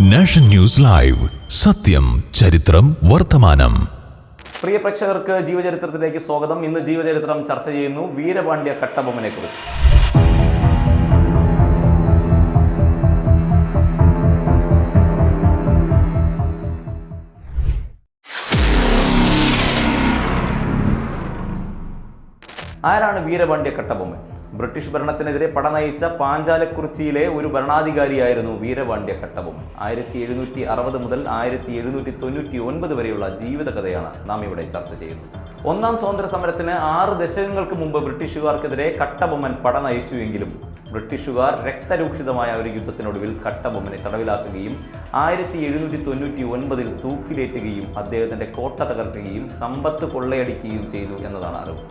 Nation News Live. സത്യം ചരിത്രം വർത്തമാനം. പ്രിയ പ്രേക്ഷകർക്ക് ജീവചരിത്രത്തിലേക്ക് സ്വാഗതം. ഇന്ന് ജീവചരിത്രം ചർച്ച ചെയ്യുന്നു വീരപാണ്ഡ്യ കട്ടബൊമ്മനെ കുറിച്ച് ആരാണ് വീരപാണ്ഡ്യ കട്ടബൊമ്മൻ? ബ്രിട്ടീഷ് ഭരണത്തിനെതിരെ പട നയിച്ച പാഞ്ചാലക്കുറിച്ചിയിലെ ഒരു ഭരണാധികാരിയായിരുന്നു വീരപാണ്ഡ്യ കട്ടവും ആയിരത്തി എഴുന്നൂറ്റി അറുപത് മുതൽ ആയിരത്തി എഴുന്നൂറ്റി തൊണ്ണൂറ്റി ഒൻപത് വരെയുള്ള ജീവിതകഥയാണ് നാം ഇവിടെ ചർച്ച ചെയ്യുന്നത്. ഒന്നാം സ്വാതന്ത്ര്യ സമരത്തിന് ആറ് ദശകങ്ങൾക്ക് മുമ്പ് ബ്രിട്ടീഷുകാർക്കെതിരെ കട്ടബൊമ്മൻ പട നയിച്ചുവെങ്കിലും ബ്രിട്ടീഷുകാർ രക്തരൂക്ഷിതമായ ഒരു യുദ്ധത്തിനൊടുവിൽ കട്ടബൊമ്മനെ തടവിലാക്കുകയും ആയിരത്തി എഴുന്നൂറ്റി തൊണ്ണൂറ്റി ഒൻപതിൽ തൂക്കിലേറ്റുകയും അദ്ദേഹത്തിന്റെ കോട്ട തകർക്കുകയും സമ്പത്ത് കൊള്ളയടിക്കുകയും ചെയ്തു എന്നതാണ് അറിവ്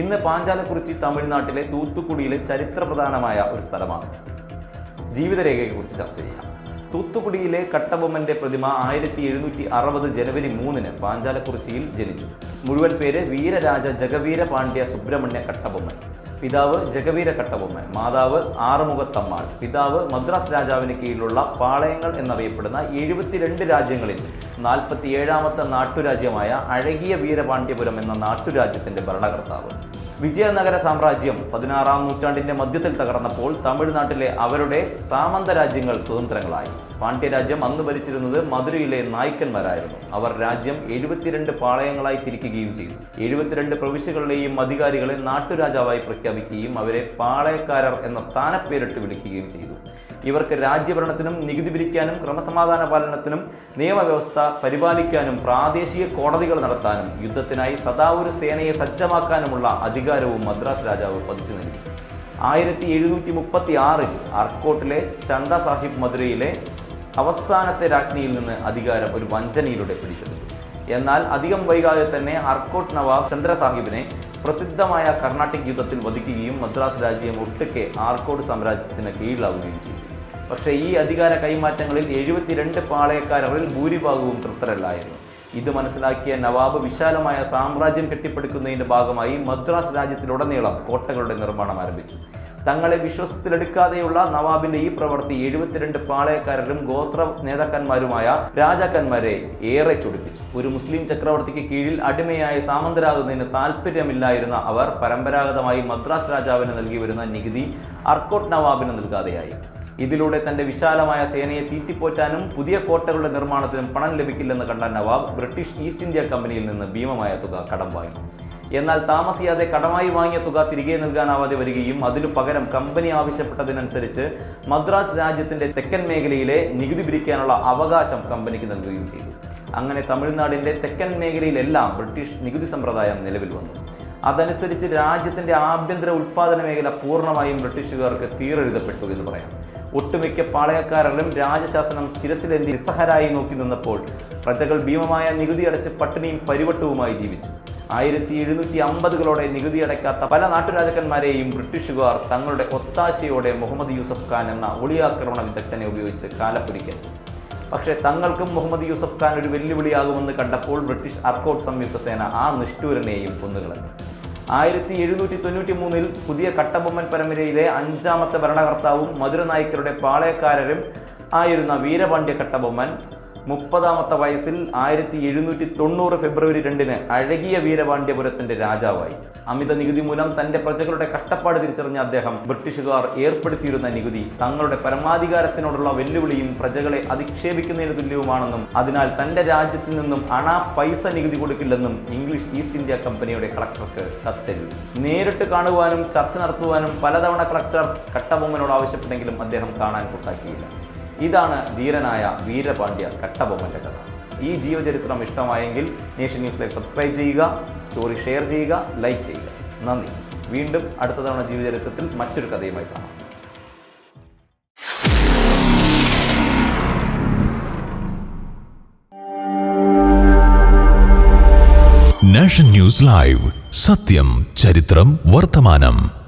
ഇന്ന് പാഞ്ചാലക്കുറിച്ചി തമിഴ്നാട്ടിലെ തൂത്തുക്കുടിയിലെ ചരിത്രപ്രധാനമായ ഒരു സ്ഥലമാണ്. ജീവിതരേഖയെക്കുറിച്ച് ചർച്ച ചെയ്യാം. തൂത്തുക്കുടിയിലെ കട്ടബൊമ്മന്റെ പ്രതിമ ആയിരത്തി എഴുന്നൂറ്റി അറുപത് ജനുവരി മൂന്നിന് പാഞ്ചാലക്കുറിച്ചിയിൽ ജനിച്ചു. മുഴുവൻ പേര് വീരരാജ ജഗവീര പാണ്ഡ്യ സുബ്രഹ്മണ്യ കട്ടബൊമ്മൻ. പിതാവ് ജഗവീര കട്ടബൊമ്മൻ മാതാവ് ആറുമുഖത്തമ്മാൾ പിതാവ് മദ്രാസ് രാജാവിന് കീഴിലുള്ള പാളയങ്ങൾ എന്നറിയപ്പെടുന്ന എഴുപത്തിരണ്ട് രാജ്യങ്ങളിൽ നാൽപ്പത്തി ഏഴാമത്തെ നാട്ടുരാജ്യമായ അഴകിയ വീരപാണ്ഡ്യപുരം എന്ന നാട്ടുരാജ്യത്തിന്റെ ഭരണകർത്താവ്. വിജയനഗര സാമ്രാജ്യം പതിനാറാം നൂറ്റാണ്ടിന്റെ മധ്യത്തിൽ തകർന്നപ്പോൾ തമിഴ്നാട്ടിലെ അവരുടെ സാമന്ത രാജ്യങ്ങൾ സ്വതന്ത്രങ്ങളായി. പാണ്ഡ്യരാജ്യം അന്ന് ഭരിച്ചിരുന്നത് മധുരയിലെ നായ്ക്കന്മാരായിരുന്നു. അവർ രാജ്യം എഴുപത്തിരണ്ട് പാളയങ്ങളായി തിരിക്കുകയും ചെയ്തു. എഴുപത്തിരണ്ട് പ്രവിശ്യകളിലെയും അധികാരികളെ നാട്ടുരാജാവായി പ്രഖ്യാപിക്കുകയും അവരെ പാളയക്കാരർ എന്ന സ്ഥാനപ്പേരിട്ട് വിളിക്കുകയും ചെയ്തു. ഇവർക്ക് രാജ്യഭരണത്തിനും നികുതി പിരിക്കാനും ക്രമസമാധാന പാലനത്തിനും നിയമവ്യവസ്ഥ പരിപാലിക്കാനും പ്രാദേശിക കോടതികൾ നടത്താനും യുദ്ധത്തിനായി സദാ ഒരു സേനയെ സജ്ജമാക്കാനുമുള്ള അധികാരവും മദ്രാസ് രാജാവ് പതിച്ചു നൽകി. ആയിരത്തി എഴുന്നൂറ്റി മുപ്പത്തി ആറിൽ അർക്കോട്ടിലെ ചന്ദ സാഹിബ് മധുരയിലെ അവസാനത്തെ രാജ്ഞിയിൽ നിന്ന് അധികാരം ഒരു വഞ്ചനയിലൂടെ പിടിച്ചെടുത്തു. എന്നാൽ അധികം വൈകാതെ തന്നെ അർക്കോട്ട് നവാബ് ചന്ദ്ര സാഹിബിനെ പ്രസിദ്ധമായ കർണാട്ടിക് യുദ്ധത്തിൽ വധിക്കുകയും മദ്രാസ് രാജ്യം ഒട്ടുക്കെ ആർക്കോട് സാമ്രാജ്യത്തിന് കീഴിലാവുകയും ചെയ്തു. പക്ഷേ ഈ അധികാര കൈമാറ്റങ്ങളിൽ എഴുപത്തിരണ്ട് പാളയക്കാരിൽ ഭൂരിഭാഗവും തൃപ്തരല്ലായിരുന്നു. ഇത് മനസ്സിലാക്കിയ നവാബ് വിശാലമായ സാമ്രാജ്യം കെട്ടിപ്പടുക്കുന്നതിന്റെ ഭാഗമായി മദ്രാസ് രാജ്യത്തിലുടനീളം കോട്ടകളുടെ നിർമ്മാണം ആരംഭിച്ചു. തങ്ങളെ വിശ്വസത്തിലെടുക്കാതെയുള്ള നവാബിന്റെ ഈ പ്രവൃത്തി എഴുപത്തിരണ്ട് പാളയക്കാരരും ഗോത്ര നേതാക്കന്മാരുമായ രാജാക്കന്മാരെ ഏറെ ചൊടിപ്പിച്ചു. ഒരു മുസ്ലിം ചക്രവർത്തിക്ക് കീഴിൽ അടിമയായ സാമന്തരാകുന്നതിന് താല്പര്യമില്ലായിരുന്ന അവർ പരമ്പരാഗതമായി മദ്രാസ് രാജാവിന് നൽകി വരുന്ന നികുതി അർക്കോട്ട് നവാബിന് നൽകാതെയായി. ഇതിലൂടെ തന്റെ വിശാലമായ സേനയെ തീറ്റിപ്പോറ്റാനും പുതിയ കോട്ടകളുടെ നിർമ്മാണത്തിനും പണം ലഭിക്കില്ലെന്ന് കണ്ട നവാബ് ബ്രിട്ടീഷ് ഈസ്റ്റ് ഇന്ത്യ കമ്പനിയിൽ നിന്ന് ഭീമമായ തുക കടം വാങ്ങി. എന്നാൽ താമസിയാതെ കടമായി വാങ്ങിയ തുക തിരികെ നൽകാനാവാതെ വരികയും അതിനു പകരം കമ്പനി ആവശ്യപ്പെട്ടതിനനുസരിച്ച് മദ്രാസ് രാജ്യത്തിന്റെ തെക്കൻ മേഖലയിലെ നികുതി പിരിക്കാനുള്ള അവകാശം കമ്പനിക്ക് നൽകുകയും ചെയ്തു. അങ്ങനെ തമിഴ്നാടിന്റെ തെക്കൻ മേഖലയിലെല്ലാം ബ്രിട്ടീഷ് നികുതി സമ്പ്രദായം നിലവിൽ വന്നു. അതനുസരിച്ച് രാജ്യത്തിന്റെ ആഭ്യന്തര ഉൽപാദന മേഖല പൂർണമായും ബ്രിട്ടീഷുകാർക്ക് തീരെഴുതപ്പെട്ടു എന്ന് പറയാം. ഒട്ടുമിക്ക പാളയക്കാരും രാജശാസനം ശിരസിലെന്തി നിസ്സഹരായി നോക്കി നിന്നപ്പോൾ പ്രജകൾ ഭീമമായ നികുതി അടച്ച് പട്ടിണിയും പരിവട്ടവുമായി ജീവിച്ചു. ആയിരത്തി എഴുന്നൂറ്റി അമ്പതുകളോടെ നികുതി അടയ്ക്കാത്ത പല നാട്ടുരാജാക്കന്മാരെയും ബ്രിട്ടീഷുകാർ തങ്ങളുടെ ഒത്താശയോടെ മുഹമ്മദ് യൂസഫ് ഖാൻ എന്ന ഒളിയാക്രമണ വിദഗ്ധനെ ഉപയോഗിച്ച് കാലപ്പിടിക്കും പക്ഷേ തങ്ങൾക്കും മുഹമ്മദ് യൂസഫ് ഖാൻ ഒരു വെല്ലുവിളിയാകുമെന്ന് കണ്ടപ്പോൾ ബ്രിട്ടീഷ് അർക്കോട്ട് സംയുക്ത സേന ആ നിഷ്ഠൂരനെയും കൊന്നുകളഞ്ഞു. ആയിരത്തി എഴുന്നൂറ്റി തൊണ്ണൂറ്റി മൂന്നിൽ പുതിയ കട്ടബൊമ്മൻ പരമ്പരയിലെ അഞ്ചാമത്തെ ഭരണകർത്താവും മധുര നായ്ക്കരുടെ പാളയക്കാരരും ആയിരുന്ന വീരപാണ്ഡ്യ കട്ടബൊമ്മൻ മുപ്പതാമത്തെ വയസ്സിൽ ആയിരത്തി എഴുന്നൂറ്റി തൊണ്ണൂറ് ഫെബ്രുവരി രണ്ടിന് അഴകിയ വീരപാണ്ഡ്യപുരത്തിന്റെ രാജാവായി. അമിത നികുതി മൂലം തന്റെ പ്രജകളുടെ കഷ്ടപ്പാട് തിരിച്ചറിഞ്ഞ അദ്ദേഹം ബ്രിട്ടീഷുകാർ ഏർപ്പെടുത്തിയിരുന്ന നികുതി തങ്ങളുടെ പരമാധികാരത്തിനോടുള്ള വെല്ലുവിളിയും പ്രജകളെ അധിക്ഷേപിക്കുന്നതിന് തുല്യവുമാണെന്നും അതിനാൽ തന്റെ രാജ്യത്തിൽ നിന്നും അണ പൈസ നികുതി കൊടുക്കില്ലെന്നും ഇംഗ്ലീഷ് ഈസ്റ്റ് ഇന്ത്യ കമ്പനിയുടെ കളക്ടർക്ക് കത്തെഴുതി. നേരിട്ട് കാണുവാനും ചർച്ച നടത്തുവാനും പലതവണ കളക്ടർ കട്ടബൊമ്മനോട് ആവശ്യപ്പെട്ടെങ്കിലും അദ്ദേഹം കാണാൻ കൂട്ടാക്കിയില്ല. ഇതാണ് ധീരനായ വീരപാണ്ഡ്യ കട്ടബൊമ്മന്റെ കഥ. ഈ ജീവചരിത്രം ഇഷ്ടമായെങ്കിൽ നേഷൻ ന്യൂസ് ലൈവ് സബ്സ്ക്രൈബ് ചെയ്യുക സ്റ്റോറി ഷെയർ ചെയ്യുക ലൈക്ക് ചെയ്യുക. നന്ദി. വീണ്ടും അടുത്ത തവണ ജീവചരിത്രത്തിൽ മറ്റൊരു കഥയുമായി കാണാം. Nation News Live. സത്യം ചരിത്രം വർത്തമാനം.